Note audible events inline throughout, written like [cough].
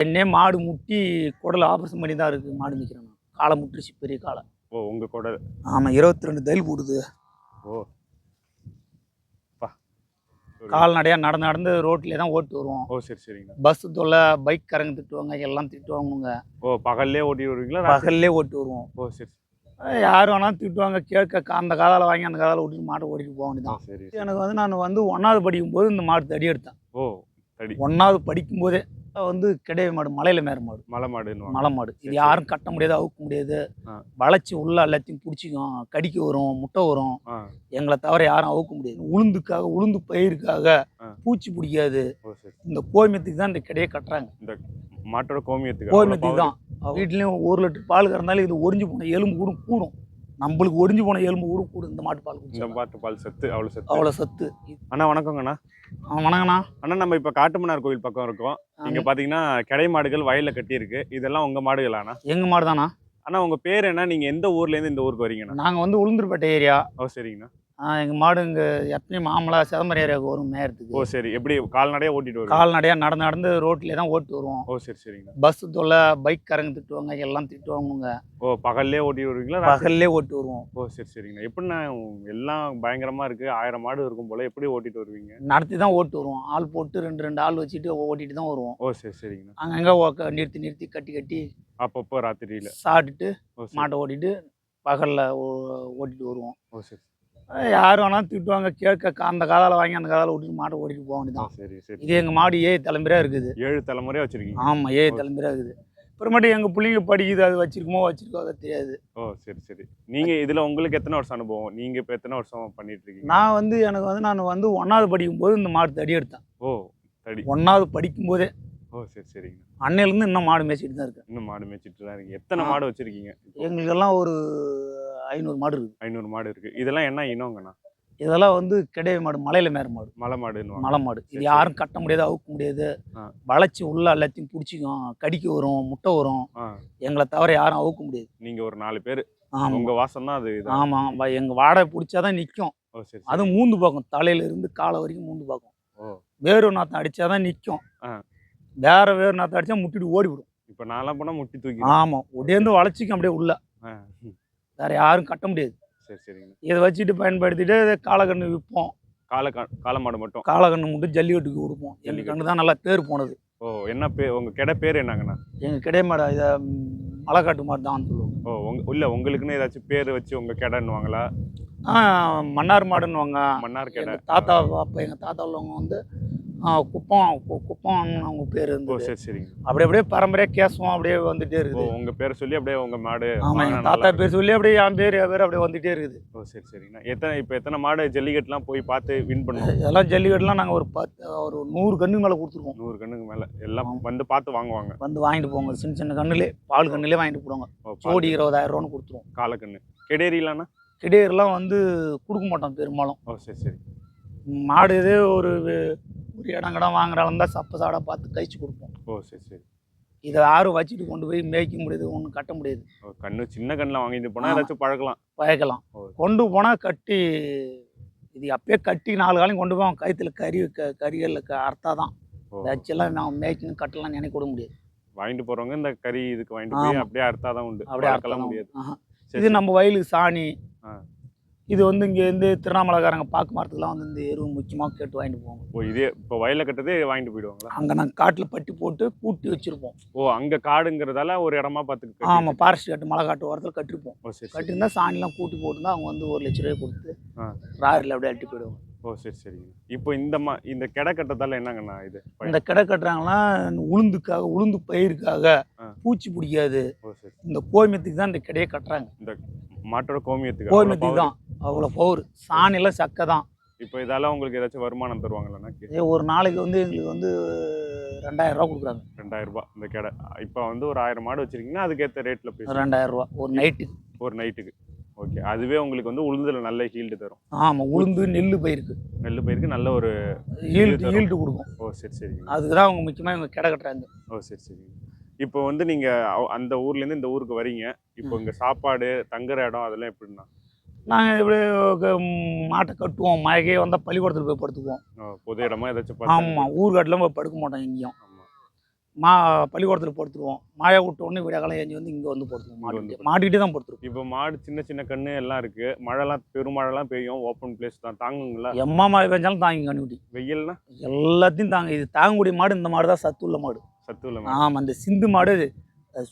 என்னே மாடு முட்டி குடல் ஆப்ரேஷன் பண்ணி தான் இருக்குது மாடு நிற்கிறேன் நான். காலை முட்டுருச்சு பெரிய காலை. ஓ உங்க கூட ஆமாம் இருபத்தி ரெண்டு தையல் போடுது. ஓ. கால்நடையாக நடந்து நடந்து ரோட்லேயே தான் ஓட்டு வருவோம். ஓ சரி சரிங்கண்ணா பஸ் தொல்லை பைக் காரங்க திட்டுவாங்க எல்லாம் திட்டுவாங்கங்க ஓ பகல்லே ஓட்டி வருவீங்களா? பகல்லே ஓட்டு வருவோம். ஓ சரி யார் வேணாலும் திட்டுவாங்க கேட்க அந்த காதால் வாங்கி அந்த காதால் ஓட்டிட்டு மாட்டை ஓட்டிட்டு போக வேண்டியதான் சரி எனக்கு வந்து நான் வந்து ஒன்றாவது படிக்கும்போது இந்த மாடு தடி எடுத்தேன் ஓ தடி. ஒன்றாவது படிக்கும்போதே வந்து கிடையாது மாடு மலையில் மேற மாடு. மலை மாடுன்னு மலை மாடு. இது யாரும் கட்ட முடியாது அவுக்க முடியாது. வளைச்சி உள்ள எல்லாத்தையும் பிடிச்சிக்கும். கடிக்க வரும் முட்டை வரும். எங்களை தவிர யாரும் அவுக்க முடியாது. உளுந்துக்காக உளுந்து பயிருக்காக. பூச்சி பிடிக்காது. இந்த கோமியத்துக்கு தான் இந்த கிடையே கட்டுறாங்க. இந்த மாட்டோட கோமியத்துக்கு கோமியத்துக்கு தான். வீட்லேயும் ஒரு லிட்டர் பால் கறந்தாலும் இது ஒரிஞ்சு போன எலும்பு கூட கூடும். நம்மளுக்கு ஒரிஞ்சு போன எலும்பு கூட கூடும் இந்த மாட்டு பால் இந்த மாட்டு பால் சத்து அவ்வளவு சத்து. அவ்வளோ சத்து. அண்ணா வணக்கங்கண்ணா. வணக்கண்ணா. அண்ணா நம்ம இப்ப காட்டுமன்னார் கோவில் பக்கம் இருக்கோம். இங்க பாத்தீங்கன்னா கடை மாடுகள் வயல்ல கட்டி இருக்கு இதெல்லாம் உங்க மாடுகளாண்ணா எங்க மாடு தானா? அண்ணா உங்க பேர் என்ன? நீங்க எந்த ஊர்ல இருந்து இந்த ஊருக்கு வரீங்கண்ணா? நாங்கள் வந்து உளுந்தூர்பேட்டை ஏரியா. ஓ சரிங்கண்ணா. எங்கள் மாடு இங்கே எப்பயும் மாமலா சிதம்பரம் ஏரியாவுக்கு வரும் மேயறதுக்கு. ஓ சரி. எப்படி கால்நடையா ஓட்டிட்டு வருவீங்க? கால்நடையாக நடந்து நடந்து ரோட்லேயே தான் ஓட்டு வருவோம். ஓ சரி சரிங்கண்ணா பஸ் தொல்லை பைக் காரங்க திட்டுவாங்க எல்லாம் திட்டுவாங்கங்க. ஓ பகல்லே ஓட்டி வருவீங்களா? பகல்லே ஓட்டு வருவோம். ஓ சரி சரிங்கண்ணா எப்படிண்ணா எல்லாம் பயங்கரமா இருக்கு. ஆயிரம் மாடு இருக்கும் போல. எப்படி ஓட்டிட்டு வருவீங்க? நடத்தி தான் ஓட்டு வருவோம். ஆள் போட்டு ரெண்டு ரெண்டு ஆள் வச்சுட்டு ஓட்டிட்டு தான் வருவோம். ஓ சரி சரிங்கண்ணா அங்கங்கே நிறுத்தி நிறுத்தி கட்டி கட்டி அப்பப்போ ராத்திரியில. சாப்பிட்டுட்டு மாட்டை ஓட்டிட்டு பகலில் ஓட்டிட்டு வருவோம். ஓ சரி. யார் வேணாலும் திட்டுவாங்க கேட்க அந்த காதால் வாங்கி அந்த காதால் ஓட்டிட்டு மாட்டை ஓட்டிட்டு போக வேண்டியதான் சரி சரி இது எங்கள் மாடு ஏ தலைமுறையாக இருக்குது. ஏழு தலைமுறையா வச்சிருக்கீங்க. ஆமாம் ஏ தலைமுறையாக இருக்குது. அப்புறமேட்டு எங்கள் பிள்ளைங்க படிக்குது அது வச்சிருக்குமோ வச்சிருக்கோ அது தெரியாது. ஓ சரி சரி. நீங்க இதுல உங்களுக்கு எத்தனை வருஷம் அனுபவம்? நீங்க இப்ப எத்தனை வருஷம் பண்ணிட்டு இருக்கீங்க? நான் வந்து எனக்கு வந்து நான் வந்து ஒன்றாவது படிக்கும்போது இந்த மாடு தடி எடுத்தேன் ஓ தடி. ஒன்றாவது படிக்கும்போதே ஓ சரி சரிங்க. அன்னையிலேருந்து இன்னும் மாடு மேய்ச்சிட்டு தான் இருக்கேன் இன்னும் மாடு மேய்ச்சிட்டு தான் இருக்கீங்க எத்தனை. மாடு வச்சிருக்கீங்க? எங்களுக்கெல்லாம் ஒரு ஐநூறு மாடு இருக்குது ஐநூறு மாடு இருக்கு. இதெல்லாம் என்ன இனங்கண்ணா? இதெல்லாம் வந்து கிடையாது மாடு மலையில் மேற மாடு. மலை மாடுன்னு மலை மாடு. இது யாரும் கட்ட முடியாது அவுக்க முடியாது. வளைச்சி உள்ள எல்லாத்தையும் பிடிச்சிக்கும். கடிக்க வரும் முட்டை வரும். எங்களை தவிர யாரும் அவுக்க முடியாது. நீங்க ஒரு நாலு பேர். உங்க வாசம் தான் அது இதான். ஆமாம் எங்கள் வாடகை பிடிச்சாதான் நிற்கும் ஓ சரி சரி. அதுவும் மூந்து பார்க்கும் தலையில இருந்து காலை வரைக்கும் மூந்து பார்க்கும் வேறு நாத்தம் அடிச்சாதான் நிற்கும். வேற வேறு நாத்தம் அடிச்சா முட்டிட்டு ஓடிவிடும். இப்ப நான்லாம் போனா முட்டி தூக்கி ஆமாம் உடையந்து வளைச்சிக்கும் அப்படியே உள்ள. வேற யாரும் கட்ட முடியாது. சரி சரிங்க. இதை வச்சுட்டு பயன்படுத்திட்டு காலக்கண்ணு விற்போம் காலை கா- காளை மாடு மட்டும்? காலக்கண்ணு மட்டும் ஜல்லிக்கட்டுக்கு கொடுப்போம் எங்கள் கண்ணு தான் நல்லா பேர் போனது. ஓ என்ன பேர் உங்க கெட பேர் என்னங்கண்ணா? எங்கள் கிடை மாடு இதை மலைக்காட்டு மாடு தான் சொல்லுவோம் ஓ உங்க இல்ல உங்களுக்குன்னு ஏதாச்சும் பேர் வச்சு உங்க கெடன்னுவாங்களா? மன்னார் மாடுன்னுவாங்க. மன்னார் கெடை. தாத்தா அப்போ எங்கள் தாத்தா உள்ளவங்க வந்து குப்பம் குப்பம்னு அவங்க பேர் இருந்தது. சரி சரிங்க. அப்படி அப்படியே பரம்பரையாக கேசுவோம் அப்படியே வந்துட்டே இருக்குது. உங்க பேரை சொல்லி அப்படியே உங்க மாடு ஆமாம் எங்கள் தாத்தா பேர் சொல்லி அப்படியே என் பேர் என் பேர் அப்படியே வந்துட்டே இருக்குது. ஓ சரி சரிங்கண்ணா எத்தனை இப்போ எத்தனை மாடு ஜல்லிக்கட்டுலாம் போய் பார்த்து வின் பண்ணுவோம் இதெல்லாம் [laughs] ஜல்லிக்கட்டுலாம் நாங்கள் ஒரு பத்து ஒரு நூறு கன்று மேலே கொடுத்துருக்கோம் நூறு கண்ணுக்கு மேலே. எல்லாம். வந்து பார்த்து வாங்குவாங்க. வந்து வாங்கிட்டு போங்க சின்ன சின்ன கண்ணுலே பால் கண்ணுலே வாங்கிட்டு போடுவாங்க. ஜோடி இருபதாயிரம் ரூபான்னு கொடுத்துருவோம். காலக்கண்ணு. கெடேரிலாண்ணா கிடையெல்லாம் வந்து கொடுக்க மாட்டோம் பெரும்பாலும். ஓ சரி சரி. மாடு இதே ஒரு ஒரு இடம் கடம் வாங்குறாலும் தான் சப்ப சாடை பார்த்து கழிச்சு கொடுப்போம். ஓ சரி சரி. இதை யாரும் வச்சுட்டு கொண்டு போய் மேய்க்க முடியாது ஒன்றும் கட்ட முடியாது. கண்ணு சின்ன கண்ணில் வாங்கிட்டு போனால். ஏதாச்சும் பழக்கலாம் பயக்கலாம் ஓ. கொண்டு போனால் கட்டி இது அப்பயே கட்டி நாலு காலையும் கொண்டு போய் கயிற்றுல கறி க கறிகளில் அர்த்தா தான். வச்செல்லாம் நான் மேய்க்கணும் கட்டலாம் நினைக்க கூட முடியாது. வாங்கிட்டு போறவங்க இந்த கறி இதுக்கு வாங்கிட்டு போய். அப்படியே அறுத்தாதான் உண்டு. அப்படியே அர்த்தம் முடியாது. இது. நம்ம வயலுக்கு சாணி. இது வந்து இங்கேருந்து திருவண்ணாமலைக்காரங்க பாக்கு மரத்துக்குலாம் வந்து இந்த எருவு முக்கியமாக கேட்டு வாங்கிட்டு போவாங்க. ஓ இதே இப்போ வயலில் கட்டதே வாங்கிட்டு போயிடுவாங்களா? அங்கே நாங்கள் காட்டில் பட்டி போட்டு கூட்டி வச்சுருப்போம். ஓ அங்க காடுங்கிறதால ஒரு இடமா பார்த்து கட்டி ஆமாம் ஃபாரஸ்ட் கட்டு மலை காட்டு ஓரத்தில் கட்டிருப்போம். சரி சரி. கட்டியிருந்தா சாணிலாம் கூட்டி போட்டுருந்தா அவங்க வந்து ஒரு லட்ச ரூபாய் கொடுத்து. ராரில் அப்படியே அட்டி போயிடுவாங்க. ஓ சரி சரிங்க இப்போ இந்த மா இந்த கெடை கட்டத்தால என்னங்கண்ணா இது? இந்த கடை கட்டுறாங்கன்னா உளுந்துக்காக உளுந்து பயிருக்காக. பூச்சி பிடிக்காது. சரி. இந்த கோமியத்துக்கு தான் இந்த கடையை கட்டுறாங்க. மாட்டோட கோமியத்துக்கு கோமியத்துக்கு. தான். அவ்வளோ பவர். சாணிலாம் சக்கை தான் இப்போ இதால உங்களுக்கு ஏதாச்சும் வருமானம் தருவாங்களாண்ணா? இதே ஒரு நாளைக்கு வந்து எங்களுக்கு வந்து ரெண்டாயிரம் ரூபா கொடுக்குறாங்க. ரெண்டாயிரம் ரூபாய் இந்த கடை. இப்போ வந்து ஒரு ஆயிரம் மாடு வச்சிருக்கீங்கன்னா அதுக்கேற்ற ரேட்ல பேசுவோம் ரெண்டாயிரம் ரூபா ஒரு நைட்டுக்கு. ஒரு நைட்டுக்கு. ஓகே. அதுவே உங்களுக்கு வந்து உளுந்துல நல்ல ஹீல்டு தரும். ஆமாம் உளுந்து நெல் பயிருக்கு. நெல் பயிருக்கு நல்ல ஒரு தரும். ஈல்டு கொடுக்கும். ஓ சரி சரிங்க. அதுக்கு தான் அவங்க முக்கியமாக இவங்க கடை கட்டுறாங்க. ஓ சரி சரிங்க. இப்போ வந்து நீங்க அவ- அந்த ஊர்ல இருந்து இந்த ஊருக்கு வரீங்க. இப்போ இங்க சாப்பாடு தங்குற இடம் அதெல்லாம் எப்படின்னா நாங்கள் இப்படி மாட்டை கட்டுவோம் மழைக்கே வந்தால் பள்ளிக்கூடத்தில் போய் படுத்துக்குவோம். பொது இடமா ஏதாச்சும் ஆமாம் ஊர்காட்டில் போய் படுக்க மாட்டோம் எங்கேயும். மா பள்ளிக்கூடத்தில் படுத்துருவோம். மாயா விட்ட உடனே விடிய காலம் ஏஞ்சி வந்து இங்கே வந்து படுத்துருவோம். மாட்டிக்கிட்டே மாட்டிக்கிட்டே தான் படுத்துருவோம் இப்போ மாடு சின்ன சின்ன கண்ணு எல்லாம் இருக்கு. மழைலாம் பெருமழைலாம் பெய்யும். ஓப்பன் பிளேஸ் தான். தாங்குங்களா? எம்மா மழை பெஞ்சாலும் தாங்கி கண்டுபிடி வெயில்னா? எல்லாத்தையும் தாங்க. இது தாங்கக்கூடிய மாடு இந்த மாடு தான் சத்து உள்ள மாடு. சத்து இல்லை ஆமாம் இந்த சிந்து மாடு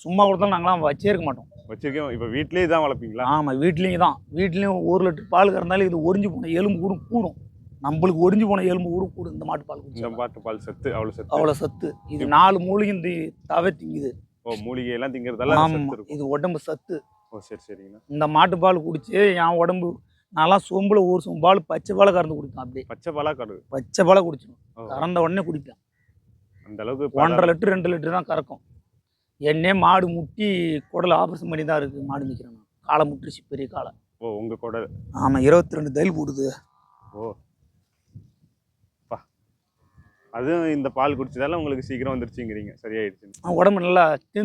சும்மா கொடுத்தாலும் நாங்களாம் வச்சே இருக்க மாட்டோம். வச்சிருக்கோம் இப்போ வீட்லயே இதான் வளர்ப்பீங்களா? ஆமாம் வீட்லேயும் தான் வீட்லேயும் ஒரு லிட்டர் பால் கறந்தாலும் இது ஒரிஞ்சு போன எலும்பு கூட கூடும். நம்மளுக்கு ஒரிஞ்சு போன எலும்பு கூட கூடும். இந்த மாட்டு பால் இந்த பாட்டு பால் சத்து அவ்வளவு சத்து. அவ்வளோ சத்து. இது நாலு மூலிகை இந்த தவை திங்குது. ஓ மூலிகை எல்லாம் திங்கிறதால ஆமாம் இது உடம்பு சத்து. ஓ சரி சரிங்கண்ணா. இந்த மாட்டு பால் குடிச்சு என் உடம்பு நான்லாம் சொம்பில் ஒரு சொம்பு பால் பச்சை பாலை கறந்து குடிப்பேன் அப்படியே. பச்சை பாலா கரு பச்சை பாலை குடிச்சிடும் கறந்த உடனே குடிப்பேன். அந்த அளவுக்கு ஒன்றரை லிட்டர் ரெண்டு லிட்டர் தான் கறக்கும். என்னே மாடு முட்டி குடல் ஆப்ரேஷன் பண்ணி தான் இருக்குது மாடு நிற்கிறேன் காலை முட்டுருச்சு பெரிய காலை. ஓ உங்க கூட ஆமாம் இருபத்தி ரெண்டு தையல் போடுது. ஓ. பா. அதுவும் இந்த பால் குடிச்சதால உங்களுக்கு சீக்கிரம் வந்துருச்சுங்கிறீங்க. சரியாயிடுச்சு உடம்பு நல்லா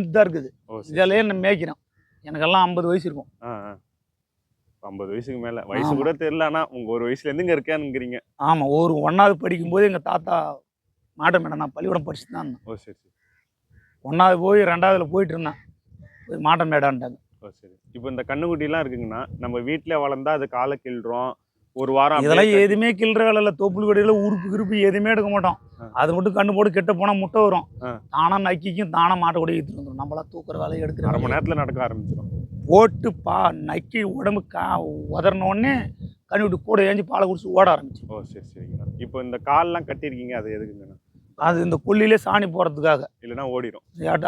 தான் இருக்குது. இதிலேயே நான் மேய்க்கிறேன். எனக்கெல்லாம் ஐம்பது வயசு இருக்கும். ஆ ஐம்பது வயசுக்கு மேல. வயசு. கூட தெரியல ஆனா உங்க ஒரு வயசுல இருந்து இங்க இருக்கேனுங்கிறீங்க ஆமாம் ஒரு ஒன்றாவது படிக்கும்போது எங்கள் தாத்தா மாட்டம் மேடம் நான் பள்ளிக்கூடம் படிச்சுட்டு தான் ஓ சரி சரி. ஒன்றாவது போய் ரெண்டாவதுல போயிட்டு இருந்தேன். போய் மாட்டம் மேடான்ட்டாங்க. ஓ சரி. இப்போ இந்த கண்ணுக்குட்டிலாம் இருக்குங்கன்னா நம்ம வீட்ல வளர்ந்தா அது காலை கிள்றோம். ஒரு வாரம் இதெல்லாம் எதுவுமே கிள்ற வேலை இல்லை. தொப்புள் கடையில் உறுப்பு கிருப்பு எதுவுமே எடுக்க மாட்டோம். அது மட்டும் கண்ணு போட்டு கெட்ட போனால் முட்டை வரும். ஆ. தானா நக்கிக்கும் தானா மாட்டை கூட எடுத்துட்டு வந்துடும் நம்மளா தூக்குற வேலை எடுக்கிற அரை மணி. நேரத்துல நடக்க ஆரம்பிச்சிடும் போட்டு பா நக்கி உடம்பு கா உதறின உடனே கண்ணி விட்டு கூட ஏஞ்சி பாலை குடிச்சு ஓட ஆரம்பிச்சு ஓ சரி சரிங்கண்ணா. இப்போ இந்த கால்லாம் கட்டியிருக்கீங்க அது எதுக்குங்கண்ணா? அது இந்த கொல்லிலே சாணி போகிறதுக்காக இல்லைன்னா ஓடிடும்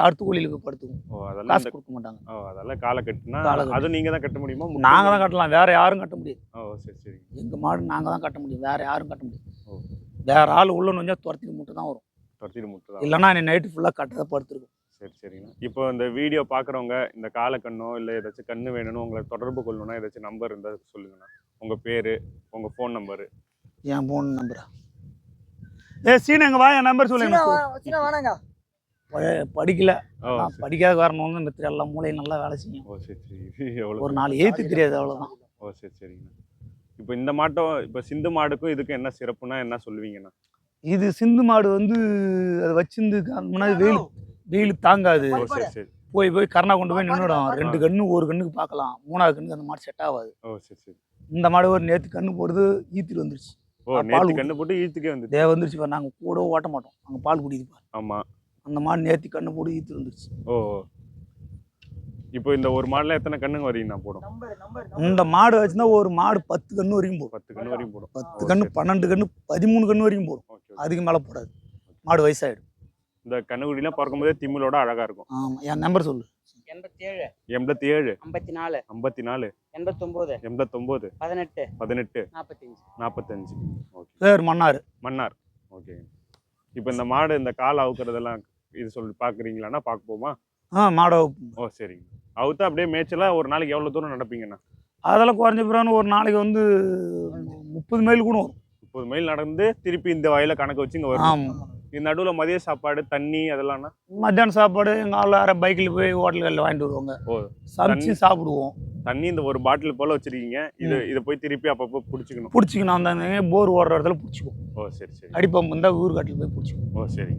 அடுத்த போய் படுத்துக்கும் ஓ அதெல்லாம் காசு கொடுக்க மாட்டாங்க. ஓ அதெல்லாம் காலை கட்டினா காலை கட்டு. அதுவும் நீங்க தான் கட்ட முடியுமா? நாங்கள் தான் கட்டலாம். வேற யாரும் கட்ட முடியாது. ஓ சரி சரி. எங்கள் மாடு நாங்கள் தான் கட்ட முடியும். வேற யாரும் கட்ட முடியாது. வேற ஆள் உள்ள நுழைஞ்சா துரத்திட்டு முட்டை தான் வரும். துரத்திட்டு முட்டை தான் இல்லைன்னா நீ நைட்டு ஃபுல்லாக கட்டதை படுத்துருக்கும். சரி சரிங்கண்ணா. இப்போ இந்த வீடியோ பார்க்குறவங்க இந்த காலை கண்ணோ இல்லை ஏதாச்சும் கண்ணு வேணும்னு உங்களை தொடர்பு கொள்ளணும்னா ஏதாச்சும் நம்பர் இருந்தால் சொல்லுங்கண்ணா. உங்கள் பேர் உங்கள் ஃபோன் நம்பரு என் ஃபோன் நம்பரா ஏ சீன எங்க வா என் நம்பர் சொல்லுங்க சின்ன வேணாங்க. படிக்கல. நான். படிக்காத காரணம் வந்து மித்திர எல்லா மூளையும் நல்லா வேலை செய்யும். ஓ சரி சரி. எவ்வளோ ஒரு நாலு எழுத்து தெரியாது அவ்வளவுதான். ஓ சரி சரிங்கண்ணா. இப்போ இந்த மாட்டம் இப்போ சிந்து மாடுக்கும் இதுக்கும் என்ன சிறப்புனா என்ன சொல்லுவீங்கண்ணா? இது சிந்து மாடு வந்து அது வச்சிருந்து முன்னாடி வெயில் வெயில் தாங்காது. ஓ சரி சரி. போய் போய் கருணா கொண்டு போய் நின்றுடும் ரெண்டு கண்ணு ஒரு கண்ணுக்கு பார்க்கலாம். மூணாவது கண்ணுக்கு அந்த மாடு செட் ஆகாது. ஓ சரி சரி. இந்த மாடு ஒரு நேற்று கண்ணு போடுறது ஈத்திட்டு வந்துருச்சு. பால். கண்ணு போட்டு ஈத்துக்கே வந்து தே வந்துருச்சு பாரு நாங்கள் கூட ஓட்ட மாட்டோம். அங்கே பால் குடிக்குது பாரு. ஆமாம் அந்த மாடு நேற்று கண்ணு போட்டு ஈத்து வந்துருச்சு. ஓ. இப்போ இந்த ஒரு மாடில் எத்தனை கண்ணுங்க வரீங்கண்ணா போடும்? நம்பர் நம்பர் இந்த மாடு வச்சுருந்தா ஒரு மாடு பத்து கண்ணு வரைக்கும் போடும். பத்து கண்ணு வரையும் போடும். பத்து கண்ணு. பன்னெண்டு கண்ணு பதிமூணு கண்ணு வரைக்கும் போடும். அதுக்கு மேலே போடாது. மாடு வயசாயிடும். இந்த கண்ணுக்குட்டிலாம் பார்க்கும்போதே திமிழோட அழகா இருக்கும். ஆமாம் என் நம்பர் சொல்லு. எண்பத்தி ஏழு எண்பத்தி ஏழு ஐம்பத்தி நாலு ஐம்பத்தி நாலு எண்பத்தொம்போது. எண்பத்தொம்போது. பதினெட்டு. பதினெட்டு. நாற்பத்தஞ்சு. நாற்பத்தஞ்சு. ஓகே. பேர் மன்னார். மன்னார். ஓகே. இப்போ இந்த மாடு இந்த கால் அவுக்கிறதெல்லாம் இது சொல்லி பார்க்குறீங்களாண்ணா? பார்க்க போமா ஆ மாடை ஓ சரிங்க. அவுத்தா அப்படியே மேய்ச்சலாக ஒரு நாளைக்கு எவ்வளோ தூரம் நடப்பீங்கண்ணா? அதெல்லாம் குறைஞ்ச பிறகு ஒரு நாளைக்கு வந்து முப்பது மைல் கூட வரும். முப்பது மைல் நடந்து திருப்பி இந்த வயல கணக்கு வச்சு இங்கே வரும். ஆமாம் இது நடுவில் மதிய சாப்பாடு தண்ணி அதெல்லாம்ண்ணா மத்தியானம் சாப்பாடு எங்கள் ஆள் வேறு பைக்கில் போய் ஹோட்டல்களில் வாங்கிட்டு வருவாங்க. ஓ சமைச்சு சாப்பிடுவோம். தண்ணி இந்த ஒரு பாட்டில் போல் வச்சிருக்கீங்க. இது இதை போய் திருப்பி அப்பப்போ பிடிச்சிக்கணும். பிடிச்சிக்கணும். அந்த போர் ஓடுற இடத்துல பிடிச்சிக்குவோம். ஓ சரி சரி. அடிப்பம்பு இருந்தால் ஊர்காட்டில் போய் பிடிச்சிக்குவோம். ஓ சரி.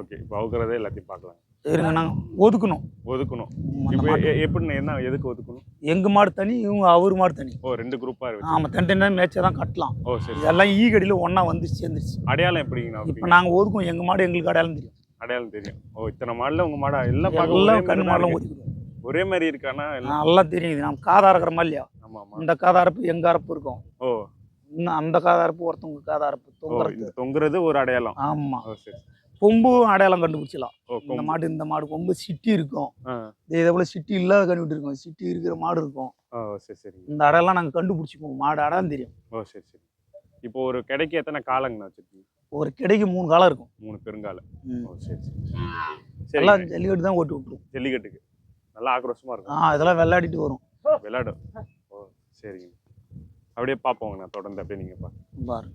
ஓகே. இப்போ அவுக்கிறதே எல்லாத்தையும் பார்க்கலாம். சரிங்க நாங்கள் ஒதுக்கணும். ஒதுக்கணும். இப்போ எப்படிண்ணா என்ன எதுக்கு ஒதுக்கணும்? எங்கள் மாடு தனி இவங்க அவர் மாடு தனி. ஓ ரெண்டு குரூப்பாக இருக்கு. ஆமாம் தனி தனியாக மேய்ச்சா தான் கட்டலாம். ஓ சரி இதெல்லாம் ஈ கடியில் ஒன்றா வந்து சேர்ந்துருச்சு. அடையாளம் எப்படிங்கண்ணா இப்போ? நாங்கள் ஒதுக்குவோம். எங்கள் மாடு எங்களுக்கு அடையாளம் தெரியும். அடையாளம் தெரியும். ஓ இத்தனை மாடல உங்க மாடா? எல்லாம் பார்க்க ஒரே எல்லாம் மாதிரி கண்ணு தான் மாடலாம். ஒதுக்கிடுவோம். ஒரே மாதிரி இருக்கானா? எல்லாம் நல்லா தெரியுது நம்ம காதா இருக்கிற மாதிரி இல்லையா? இந்த காதாரப்பு எங்க அரப்பு இருக்கும்? ஓ. இன்னும் அந்த காதாரப்பு ஒருத்தவங்க காதாரப்பு தொங்குறது. தொங்குறது ஒரு அடையாளம். ஆமா. ஓ சரி. கொம்பும் அடையாளம் கண்டுபிடிச்சலாம் இந்த. மாடு இந்த மாடு கொம்பு சிட்டி இருக்கும். இதே போல சிட்டி இல்லாத கண்டுபிடி இருக்கும் சிட்டி இருக்கிற மாடு இருக்கும். ஓ சரி சரி. இந்த அடையாளம் நாங்கள் கண்டுபிடிச்சிப்போம் மாடு அடையாளம் தெரியும். ஓ சரி சரி. இப்போ ஒரு கடைக்கு எத்தனை காலங்கண்ணா வச்சிருக்கீங்க? ஒரு கிடைக்கு மூணு காலம் இருக்கும். மூணு பெருங்கால ம். ஓ சரி சரி. எல்லாம் ஜல்லிக்கட்டு தான் ஓட்டி விட்டுரும். ஜல்லிக்கட்டுக்கு. நல்லா ஆக்ரோஷமா இருக்கும். ஆ இதெல்லாம் விளையாடிட்டு வரும். விளையாடும். ஓ சரிங்க. அப்படியே பார்ப்போங்கண்ணா. தொடர்ந்து அப்படியே நீங்க பாருங்க. பாரு